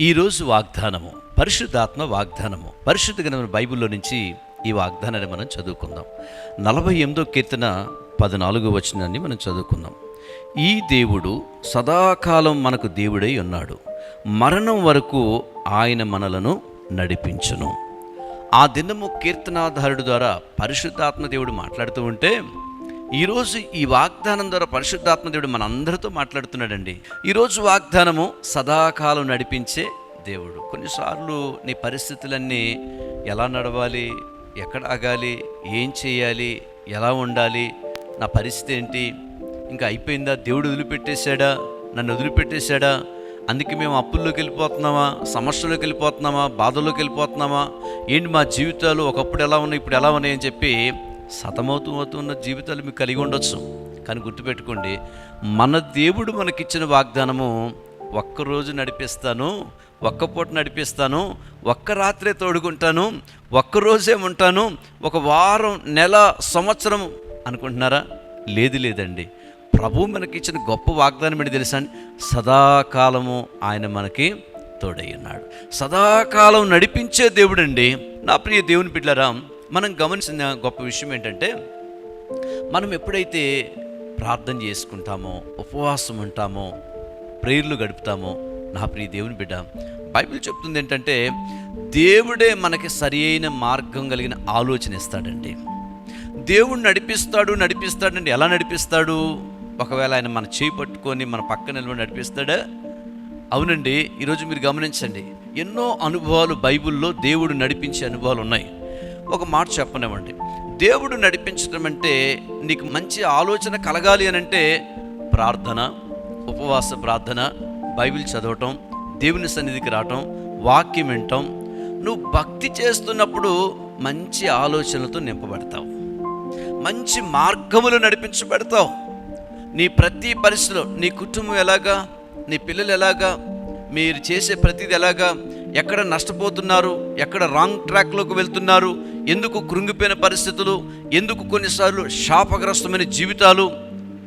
ఈరోజు వాగ్దానము పరిశుద్ధాత్మ వాగ్దానము. పరిశుద్ధ గ్రంథం బైబిల్లో నుంచి ఈ వాగ్దానాన్ని మనం చదువుకుందాం. నలభై ఎనిమిదో కీర్తన పద్నాలుగో వచనాన్ని మనం చదువుకుందాం. ఈ దేవుడు సదాకాలం మనకు దేవుడై ఉన్నాడు. మరణం వరకు ఆయన మనలను నడిపించును. ఆ దినము కీర్తనాధారుడు ద్వారా పరిశుద్ధాత్మ దేవుడు మాట్లాడుతూ ఉంటే ఈరోజు ఈ వాగ్దానం ద్వారా పరిశుద్ధాత్మ దేవుడు మనందరితో మాట్లాడుతున్నాడండి. ఈరోజు వాగ్దానము సదాకాలం నడిపించే దేవుడు. కొన్నిసార్లు నీ పరిస్థితులన్నీ ఎలా నడవాలి ఎక్కడ ఆగాలి ఏం చేయాలి ఎలా ఉండాలి నా పరిస్థితి ఏంటి ఇంకా అయిపోయిందా దేవుడు వదిలిపెట్టేశాడా నన్ను వదిలిపెట్టేశాడా అందుకే మేము అప్పుల్లోకి వెళ్ళిపోతున్నామా సమస్యలోకి వెళ్ళిపోతున్నామా బాధల్లోకి వెళ్ళిపోతున్నామా ఏంటి మా జీవితాలు ఒకప్పుడు ఎలా ఉన్నాయి ఇప్పుడు ఎలా ఉన్నాయని చెప్పి సతమవుతూ అవుతున్న జీవితాలు మీకు కలిగి ఉండొచ్చు. కానీ గుర్తుపెట్టుకోండి మన దేవుడు మనకిచ్చిన వాగ్దానము ఒక్కరోజు నడిపిస్తాను ఒక్క పూట నడిపిస్తాను ఒక్క రాత్రే తోడుకుంటాను ఒక్కరోజే ఉంటాను ఒక వారం నెల సంవత్సరం అనుకుంటున్నారా? లేదు లేదండి. ప్రభు మనకిచ్చిన గొప్ప వాగ్దానం ఏంటి తెలుసా అండి? సదాకాలము ఆయన మనకి తోడయ్యున్నాడు ఉన్నాడు. సదాకాలం నడిపించే దేవుడండి. నా ప్రియ దేవుని బిడ్డరాం మనం గమనించిన గొప్ప విషయం ఏంటంటే మనం ఎప్పుడైతే ప్రార్థన చేసుకుంటామో ఉపవాసం ఉంటామో ప్రేయర్లు గడుపుతామో నా ప్రియ దేవుని బిడ్డ బైబిల్ చెప్తుంది ఏంటంటే దేవుడే మనకి సరి అయిన మార్గం కలిగిన ఆలోచన ఇస్తాడండి. దేవుడు నడిపిస్తాడు నడిపిస్తాడండి. ఎలా నడిపిస్తాడు? ఒకవేళ ఆయన మన చేయి పట్టుకొని మన పక్కన నిలబడి నడిపిస్తాడా? అవునండి. ఈరోజు మీరు గమనించండి. ఎన్నో అనుభవాలు బైబిల్లో దేవుడు నడిపించే అనుభవాలు ఉన్నాయి. ఒక మాట చెప్పనివ్వండి. దేవుడు నడిపించడం అంటే నీకు మంచి ఆలోచన కలగాలి అని అంటే ప్రార్థన ఉపవాస ప్రార్థన బైబిల్ చదవటం దేవుని సన్నిధికి రావటం వాక్యం వినటం. నువ్వు భక్తి చేస్తున్నప్పుడు మంచి ఆలోచనలతో నింపబడతావు. మంచి మార్గములు నడిపించబడతావు. నీ ప్రతి పరిస్థితిలో నీ కుటుంబం ఎలాగా నీ పిల్లలు ఎలాగా మీరు చేసే ప్రతిది ఎలాగా ఎక్కడ నష్టపోతున్నారు ఎక్కడ రాంగ్ ట్రాక్లోకి వెళ్తున్నారు ఎందుకు కృంగిపోయిన పరిస్థితులు ఎందుకు కొన్నిసార్లు శాపగ్రస్తమైన జీవితాలు?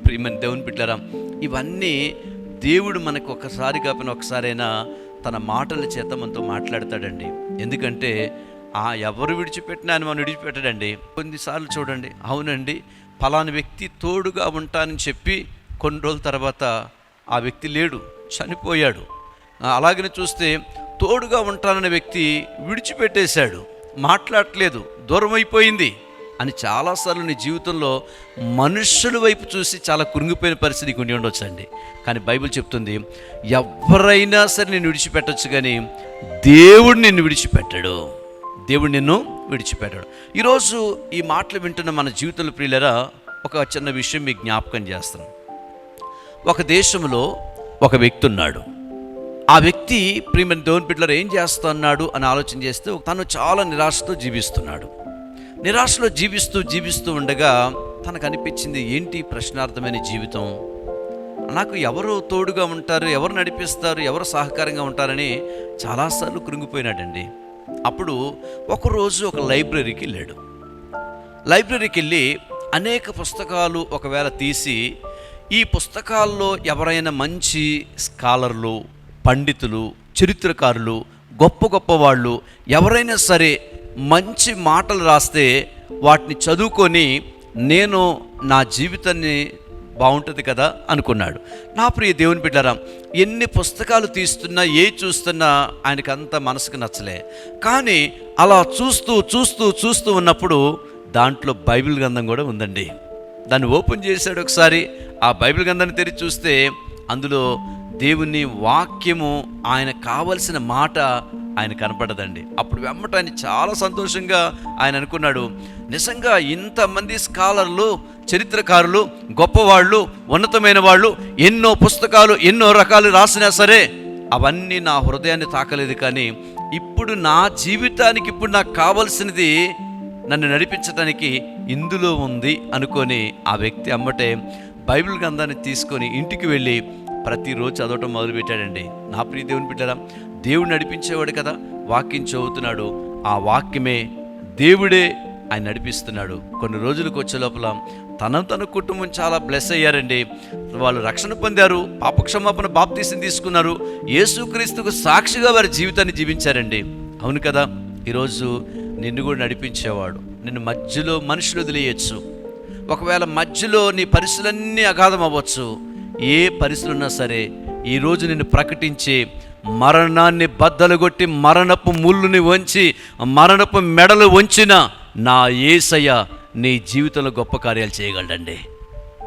ప్రియమని దేవుని బిడ్డారా ఇవన్నీ దేవుడు మనకు ఒకసారి కాపిన ఒకసారైనా తన మాటల చేత మనతో మాట్లాడతాడండి. ఎందుకంటే ఆ ఎవరు విడిచిపెట్టినా ఆయన మనం విడిచిపెట్టడండి. కొన్నిసార్లు చూడండి అవునండి ఫలాని వ్యక్తి తోడుగా ఉంటానని చెప్పి కొన్ని రోజుల తర్వాత ఆ వ్యక్తి లేడు చనిపోయాడు. అలాగని అలాగనే చూస్తే తోడుగా ఉంటాననే వ్యక్తి విడిచిపెట్టేశాడు. మాట్లాడట్లేదు దూరం అయిపోయింది అని చాలాసార్లు నీ జీవితంలో మనుషుల వైపు చూసి చాలా కురింగిపోయిన పరిస్థితి నీకు ఉండి ఉండొచ్చండి. కానీ బైబిల్ చెప్తుంది ఎవరైనా సరే నేను విడిచిపెట్టొచ్చు కానీ దేవుడు నిన్ను విడిచిపెట్టాడు. దేవుడు నిన్ను విడిచిపెట్టాడు. ఈరోజు ఈ మాటలు వింటున్న మన జీవితంలో ప్రియులరా ఒక చిన్న విషయం మీకు జ్ఞాపకం చేస్తాను. ఒక దేశంలో ఒక వ్యక్తి ఉన్నాడు. ఆ వ్యక్తి ప్రియమైన దేవుని బిడ్డలు ఏం చేస్తున్నాడు అని ఆలోచన చేస్తే తను చాలా నిరాశతో జీవిస్తున్నాడు. నిరాశలో జీవిస్తూ జీవిస్తూ ఉండగా తనకు అనిపించింది ఏంటి ప్రశ్నార్థమైన జీవితం? నాకు ఎవరు తోడుగా ఉంటారు ఎవరు నడిపిస్తారు ఎవరు సహకారంగా ఉంటారని చాలాసార్లు కృంగిపోయినాడండి. అప్పుడు ఒకరోజు ఒక లైబ్రరీకి వెళ్ళాడు. లైబ్రరీకి వెళ్ళి అనేక పుస్తకాలు ఒకవేళ తీసి ఈ పుస్తకాల్లో ఎవరైనా మంచి స్కాలర్లు పండితులు చరిత్రకారులు గొప్ప గొప్ప వాళ్ళు ఎవరైనా సరే మంచి మాటలు రాస్తే వాటిని చదువుకొని నేను నా జీవితాన్ని బాగుంటుంది కదా అనుకున్నాడు. నా ప్రియ దేవుని బిడ్డారా ఎన్ని పుస్తకాలు తీస్తున్నా ఏ చూస్తున్నా ఆయనకు అంత మనసుకు నచ్చలే. కానీ అలా చూస్తూ చూస్తూ చూస్తూ ఉన్నప్పుడు దాంట్లో బైబిల్ గ్రంథం కూడా ఉందండి. దాన్ని ఓపెన్ చేశాడు ఒకసారి ఆ బైబిల్ గ్రంథాన్ని తెరిచి చూస్తే అందులో దేవుని వాక్యము ఆయన కావలసిన మాట ఆయన కనపడదండి. అప్పుడు వెమ్మట ఆయన చాలా సంతోషంగా ఆయన అనుకున్నాడు. నిజంగా ఇంతమంది స్కాలర్లు చరిత్రకారులు గొప్పవాళ్ళు ఉన్నతమైన వాళ్ళు ఎన్నో పుస్తకాలు ఎన్నో రకాలు రాసినా సరే అవన్నీ నా హృదయాన్ని తాకలేదు కానీ ఇప్పుడు నా జీవితానికి ఇప్పుడు నాకు కావలసినది నన్ను నడిపించడానికి ఇందులో ఉంది అనుకొని ఆ వ్యక్తి అమ్మటే బైబిల్ గ్రంథాన్ని తీసుకొని ఇంటికి వెళ్ళి ప్రతిరోజు చదవటం మొదలుపెట్టాడండి. నా ప్రియ దేవుని బిడ్డరా దేవుడు నడిపించేవాడు కదా వాక్యం చదువుతున్నాడు. ఆ వాక్యమే దేవుడే ఆయన నడిపిస్తున్నాడు. కొన్ని రోజులకు వచ్చే లోపల తన తన కుటుంబం చాలా బ్లెస్ అయ్యారండి. వాళ్ళు రక్షణ పొందారు పాపక్షమాపణ బాప్తీసం తీసుకున్నారు. యేసుక్రీస్తుకు సాక్షిగా వారి జీవితాన్ని జీవించారండి. అవును కదా ఈరోజు నిన్ను కూడా నడిపించేవాడు. నిన్ను మధ్యలో మనుషులు వదిలేయచ్చు. ఒకవేళ మధ్యలో నీ పరిస్థితులన్నీ అగాధం అవ్వచ్చు ఏ పరిస్థితులు ఉన్నా సరే ఈరోజు నిన్ను ప్రకటించే మరణాన్ని బద్దలుగొట్టి మరణపు ముళ్ళుని వంచి మరణపు మెడలు వంచిన నా ఏసయ్య నీ జీవితంలో గొప్ప కార్యాలు చేయగలడండి.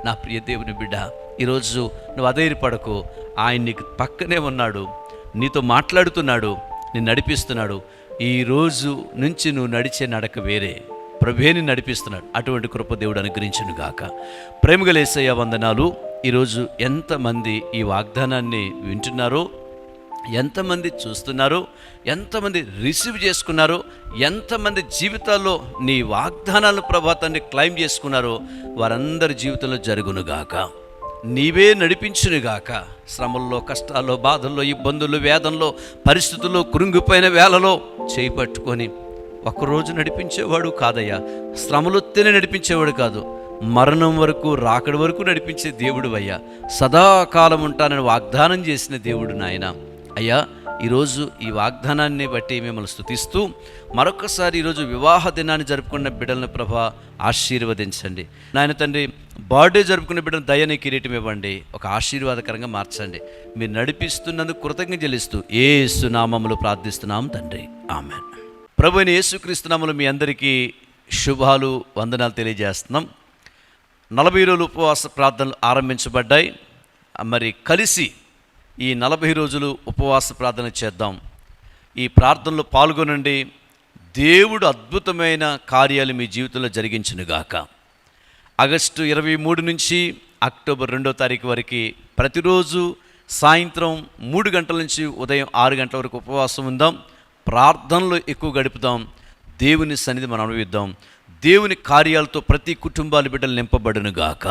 నా ప్రియ దేవుని బిడ్డ ఈరోజు నువ్వు అధైర్యపడకు. ఆయన నీకు పక్కనే ఉన్నాడు నీతో మాట్లాడుతున్నాడు నేను నడిపిస్తున్నాడు. ఈరోజు నుంచి నువ్వు నడిచే నడక వేరే. ప్రభేని నడిపిస్తున్నాడు. అటువంటి కృప దేవుడు అనుగ్రహించును గాక ప్రేమగలేసయ్య వందనాలు. ఈరోజు ఎంతమంది ఈ వాగ్దానాన్ని వింటున్నారో ఎంతమంది చూస్తున్నారో ఎంతమంది రిసీవ్ చేసుకున్నారో ఎంతమంది జీవితాల్లో నీ వాగ్దానాలు ప్రభాతాన్ని క్లైమ్ చేసుకున్నారో వారందరి జీవితంలో జరుగునుగాక. నీవే నడిపించునుగాక. శ్రమల్లో కష్టాల్లో బాధల్లో ఇబ్బందులు వేదంలో పరిస్థితుల్లో కురుంగిపోయిన వేళలో చేపట్టుకొని ఒకరోజు నడిపించేవాడు కాదయ్యా. శ్రమలొత్తేనే నడిపించేవాడు కాదు. మరణం వరకు రాకడి వరకు నడిపించే దేవుడు అయ్యా. సదాకాలం ఉంటానని వాగ్దానం చేసిన దేవుడు నాయన. అయ్యా ఈరోజు ఈ వాగ్దానాన్ని బట్టి మిమ్మల్ని స్తుతిస్తూ మరొకసారి ఈరోజు వివాహ దినాన్ని జరుపుకున్న బిడ్డలను ప్రభా ఆశీర్వదించండి. నాయన తండ్రి బర్త్డే జరుపుకునే బిడ్డను దయని కిరీటం ఇవ్వండి. ఒక ఆశీర్వాదకరంగా మార్చండి. మీరు నడిపిస్తున్నందుకు కృతజ్ఞ చెల్లిస్తూ ఏ సునామములు ప్రార్థిస్తున్నాం తండ్రి. ఆమె ప్రభు అయిన యేసుక్రీస్తునామలు మీ అందరికీ శుభాలు వందనాలు తెలియజేస్తున్నాం. నలభై రోజులు ఉపవాస ప్రార్థనలు ఆరంభించబడ్డాయి. మరి కలిసి ఈ నలభై రోజులు ఉపవాస ప్రార్థన చేద్దాం. ఈ ప్రార్థనలో పాల్గొనండి. దేవుడు అద్భుతమైన కార్యాలు మీ జీవితంలో జరిగించునుగాక ఆగస్టు ఇరవై మూడు నుంచి అక్టోబర్ రెండో తారీఖు వరకు ప్రతిరోజు సాయంత్రం మూడు గంటల నుంచి ఉదయం ఆరు గంటల వరకు ఉపవాసం ఉందాం. ప్రార్థనలో ఎక్కువ గడుపుదాం. దేవుని సన్నిధి మనం అనుభవిద్దాం దేవుని కార్యాలతో ప్రతి కుటుంబాల బిడ్డలు నింపబడునుగాక.